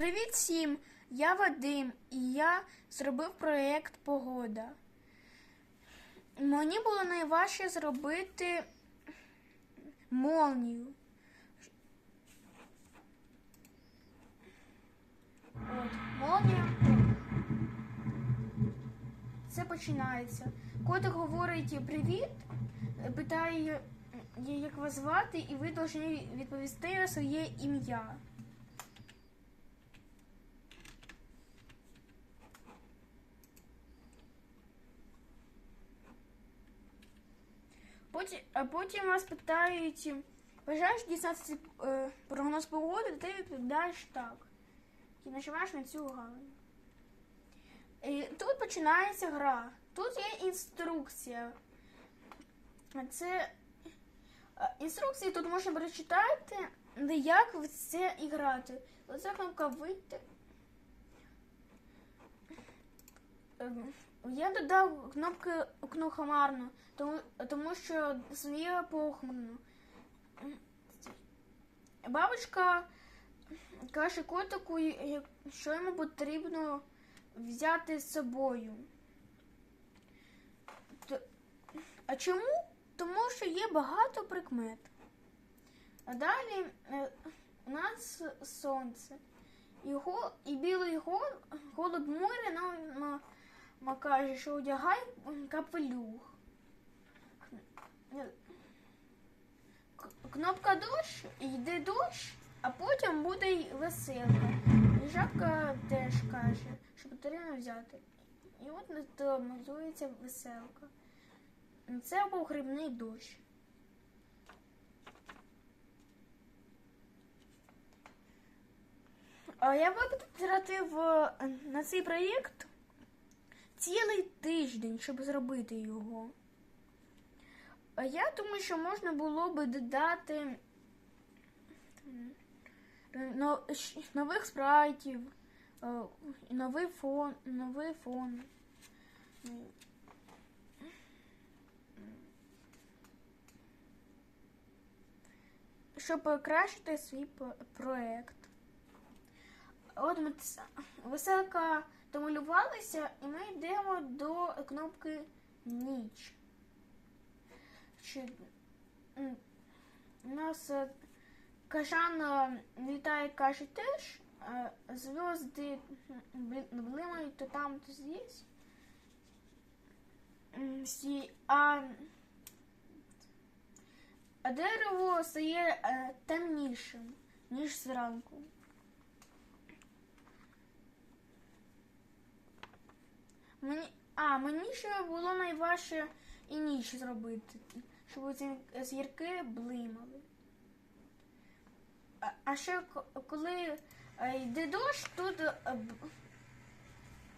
Привіт всім! Я Вадим і я зробив проєкт Погода. Мені було найважче зробити молнію. От, молнія. Це починається. Котик говорить привіт, питає, як вас звати, і ви повинні відповісти своє ім'я. Потім, а потім вас питають, бажаєш дізнатися е, прогноз погоди, ти відповідаєш так. І нажимаєш на цю галину. І тут починається гра. Тут є інструкція. Це е, інструкції тут можна прочитати, як в це і грати. Оце кнопка вийти. Я додав кнопки окно хмарно, тому, тому що своє похмурно. Бабушка каже котику, що йому потрібно взяти з собою. А чому? Тому що є багато прикмет. А далі е, у нас сонце. І, го, і білий голуб моря нам, нам каже, що одягай капелюх. Кнопка дощ, йде дощ, а потім буде й веселка. І жабка теж каже, що потрібно взяти. І от називається веселка. Це погрібний дощ. А я витратив е, на цей проєкт цілий тиждень, щоб зробити його. А я думаю, що можна було би додати нових спрайтів, е, новий фон, новий фон. Щоб покращити свій п- проект. От ми веселка домалювалася, і ми йдемо до кнопки ніч. Чи, у нас е, кажан літає, каже теж, зв'язки блимають то там, то здесь. А, а дерево стає е, темнішим, ніж зранку. Мені, а, мені ще було найважче і ніч зробити, щоб ці зірки блимали. А, ще коли е, йде дощ, тут е,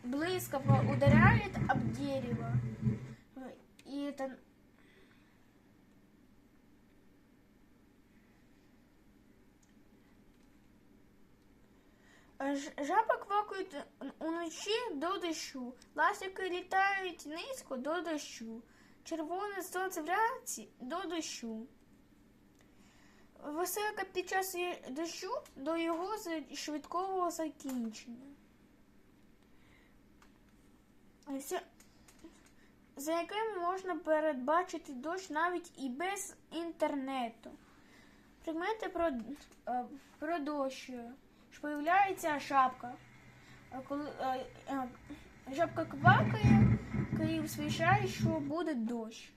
блискавка ударяє об дерево. І там Жаби квакають уночі до дощу, ластівки літають низько до дощу, червоне сонце вранці до дощу. Веселка під час дощу до його швидкого закінчення. За яким можна передбачити дощ навіть і без інтернету. Прикмети про, е, про дощ. Появляється шапка. А Коли е, е, жабка квакає, коли сповіщає, що буде дощ.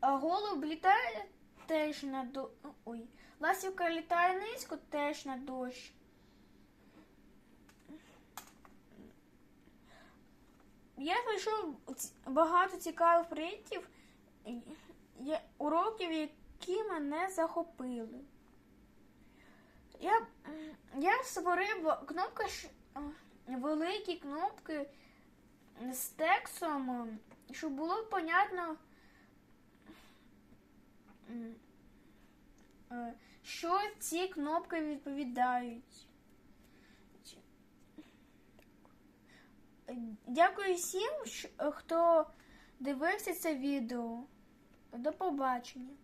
А голуб літає теж на до... Ой. Ластівка літає низько теж на дощ. Я знайшов багато цікавих проєктів, уроків, які мене захопили. Я, я створив кнопки, великі кнопки з текстом, щоб було понятно, е, що ці кнопки відповідають. Дякую всім, хто дивився це відео. До побачення.